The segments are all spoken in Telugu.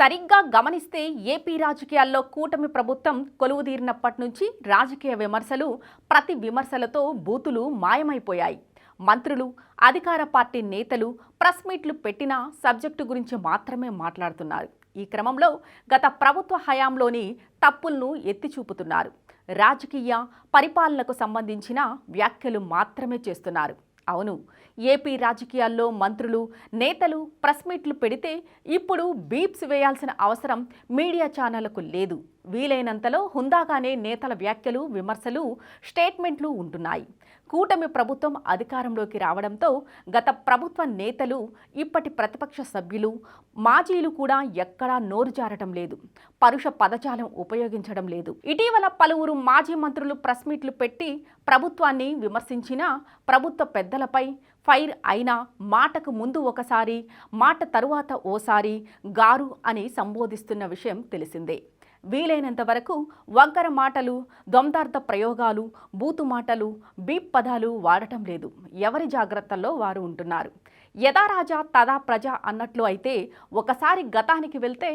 సరిగ్గా గమనిస్తే ఏపీ రాజకీయాల్లో కూటమి ప్రభుత్వం కొలువుదీరినప్పటి నుంచి రాజకీయ విమర్శలు ప్రతి విమర్శలతో బూతులు మాయమైపోయాయి. మంత్రులు అధికార పార్టీ నేతలు ప్రెస్ మీట్లు పెట్టిన సబ్జెక్టు గురించి మాత్రమే మాట్లాడుతున్నారు. ఈ క్రమంలో గత ప్రభుత్వ హయాంలోని తప్పులను ఎత్తి చూపుతున్నారు రాజకీయ పరిపాలనకు సంబంధించిన వ్యాఖ్యలు మాత్రమే చేస్తున్నారు. అవును. ఏపీ రాజకీయాల్లో మంత్రులు నేతలు ప్రెస్ మీట్లు పెడితే ఇప్పుడు బీప్స్ వేయాల్సిన అవసరం మీడియా ఛానళ్ళకు లేదు. వీలైనంతలో హుందాగానే నేతల వ్యాఖ్యలు విమర్శలు స్టేట్మెంట్లు ఉంటున్నాయి. కూటమి ప్రభుత్వం అధికారంలోకి రావడంతో గత ప్రభుత్వ నేతలు ఇప్పటి ప్రతిపక్ష సభ్యులు మాజీలు కూడా ఎక్కడా నోరు జారటం లేదు. పరుష పదజాలం ఉపయోగించడం లేదు. ఇటీవల పలువురు మాజీ మంత్రులు ప్రెస్ మీట్లు పెట్టి ప్రభుత్వాన్ని విమర్శించినా ప్రభుత్వ పెద్దలపై ఫైర్ అయినా మాటకు ముందు ఒకసారి మాట తరువాత ఓసారి గారు అని సంబోధిస్తున్న విషయం తెలిసిందే. వీలైనంత వరకు వంకర మాటలు దొంతార్థ ప్రయోగాలు బూతు మాటలు బీప్ పదాలు వాడటం లేదు. ఎవరి జాగ్రత్తల్లో వారు ఉంటున్నారు? యథా రాజా తదా ప్రజ అన్నట్లు అయితే ఒకసారి గతానికి వెళ్తే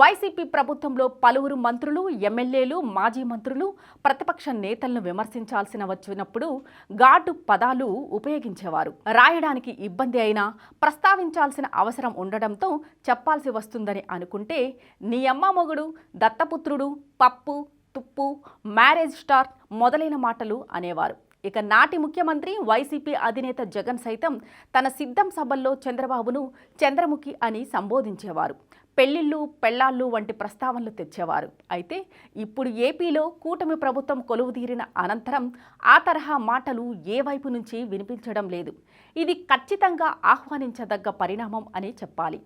వైసీపీ ప్రభుత్వంలో పలువురు మంత్రులు ఎమ్మెల్యేలు మాజీ మంత్రులు ప్రతిపక్ష నేతలను విమర్శించాల్సిన వచ్చినప్పుడు ఘాటు పదాలు ఉపయోగించేవారు. రాయడానికి ఇబ్బంది అయినా ప్రస్తావించాల్సిన అవసరం ఉండడంతో చెప్పాల్సి వస్తుందని అనుకుంటే నీ అమ్మ మొగుడు దత్తపుత్రుడు పప్పు తుప్పు మ్యారేజ్ స్టార్ మొదలైన మాటలు అనేవారు. ఇక నాటి ముఖ్యమంత్రి వైసీపీ అధినేత జగన్ సైతం తన సిద్ధం సభల్లో చంద్రబాబును చంద్రముఖి అని సంబోధించేవారు. పెళ్ళిళ్ళు పెళ్ళాళ్ళు వంటి ప్రస్తావనలు తెచ్చేవారు. అయితే ఇప్పుడు ఏపీలో కూటమి ప్రభుత్వం కొలువుదీరిన అనంతరం ఆ తరహా మాటలు ఏ వైపు నుంచి వినిపించడం లేదు. ఇది ఖచ్చితంగా ఆహ్వానించదగ్గ పరిణామం అని చెప్పాలి.